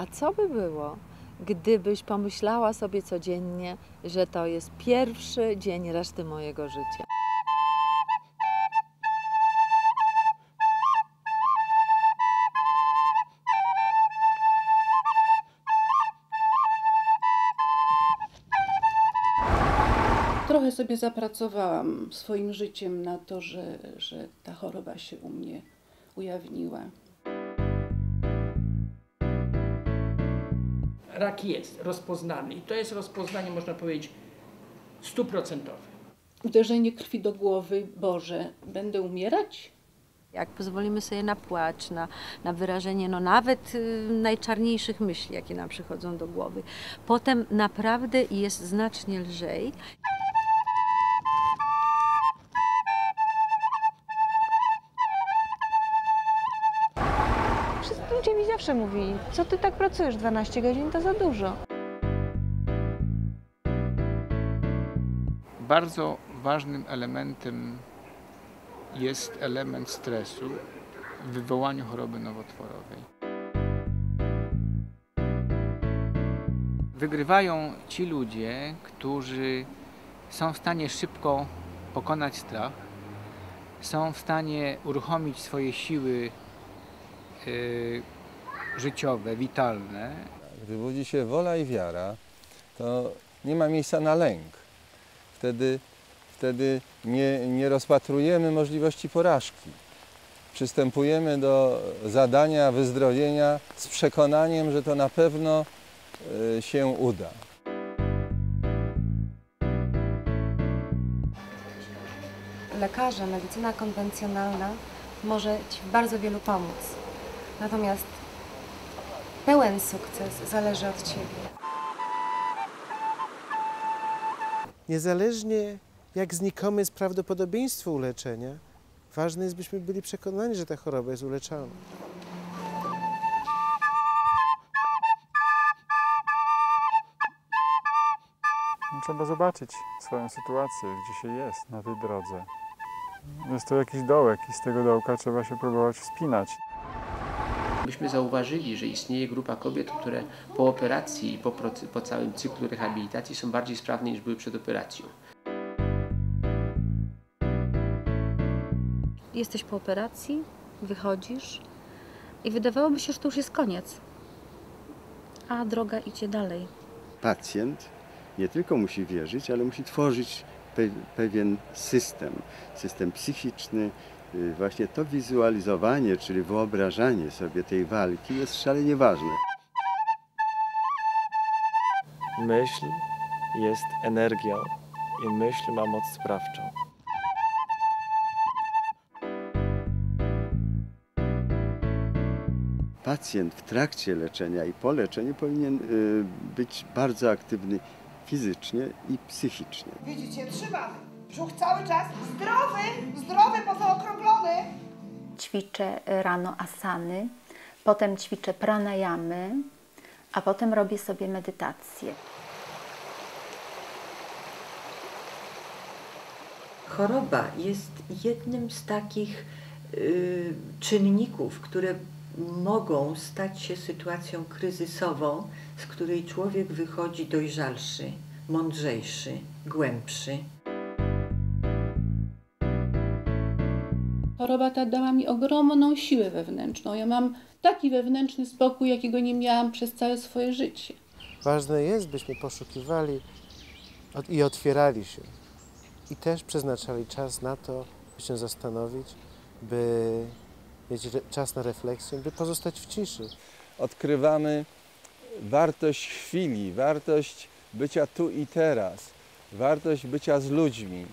A co by było, gdybyś pomyślała sobie codziennie, że to jest pierwszy dzień reszty mojego życia? Trochę sobie zapracowałam swoim życiem na to, że, że ta choroba się u mnie ujawniła. Rak jest rozpoznany i to jest rozpoznanie, można powiedzieć, stuprocentowe. Uderzenie krwi do głowy, Boże, będę umierać? Jak pozwolimy sobie na płacz, na, na wyrażenie no nawet y, najczarniejszych myśli, jakie nam przychodzą do głowy, potem naprawdę jest znacznie lżej. Ludzie mi zawsze mówili, co ty tak pracujesz 12 godzin, to za dużo. Bardzo ważnym elementem jest element stresu w wywołaniu choroby nowotworowej. Wygrywają ci ludzie, którzy są w stanie szybko pokonać strach, są w stanie uruchomić swoje siły życiowe, witalne, Gdy budzi się wola i wiara, to nie ma miejsca na lęk. Wtedy, wtedy nie, nie rozpatrujemy możliwości porażki. Przystępujemy do zadania wyzdrowienia z przekonaniem, że to na pewno y, się uda. lekarze, medycyna konwencjonalna może Ci w bardzo wielu pomóc. Natomiast pełen sukces zależy od Ciebie. Niezależnie jak znikome jest prawdopodobieństwo uleczenia, ważne jest, byśmy byli przekonani, że ta choroba jest uleczalna. No, Trzeba zobaczyć swoją sytuację, gdzie się jest na tej drodze. Jest to jakiś dołek i z tego dołka trzeba się próbować wspinać. Myśmy zauważyli, że istnieje grupa kobiet, które po operacji i po, po całym cyklu rehabilitacji są bardziej sprawne niż były przed operacją. Jesteś po operacji, wychodzisz i wydawałoby się, że to już jest koniec. A droga idzie dalej. pacjent nie tylko musi wierzyć, ale musi tworzyć pe pewien system, system psychiczny. Y, Właśnie to wizualizowanie, czyli wyobrażanie sobie tej walki jest szalenie ważne. Myśl jest energią i myśl ma moc sprawczą. Pacjent w trakcie leczenia i po leczeniu powinien y, być bardzo aktywny fizycznie i psychicznie. Widzicie, trzymamy. Brzuch cały czas zdrowy, zdrowy, pozaokrąglony. Ćwiczę rano asany, potem ćwiczę pranayamy, a potem robię sobie medytację. Choroba jest jednym z takich y, czynników, które mogą stać się sytuacją kryzysową, z której człowiek wychodzi dojrzalszy, mądrzejszy, głębszy. Choroba ta dała mi ogromną siłę wewnętrzną. Ja mam taki wewnętrzny spokój, jakiego nie miałam przez całe swoje życie. Ważne jest, byśmy poszukiwali i otwierali się. I też przeznaczali czas na to, by się zastanowić, by mieć czas na refleksję, by pozostać w ciszy. Odkrywamy wartość chwili, wartość bycia tu i teraz, wartość bycia z ludźmi.